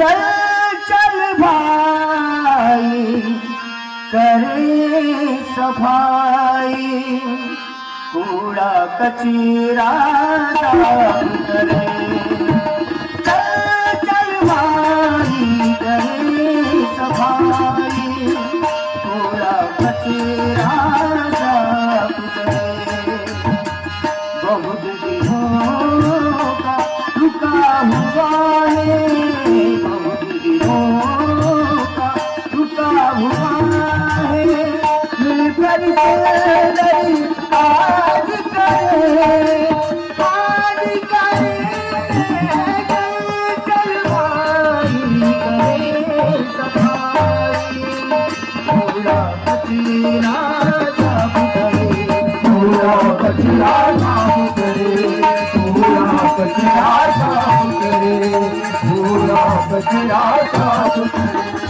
चल चल भाई, करे सफ़ाई। कूड़ा कचरा करे चल चल भाई, करे सफ़ाई। कूड़ा कचरा बहुत दिनों का रुका हुआ है। कचरा साफ करे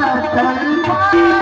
的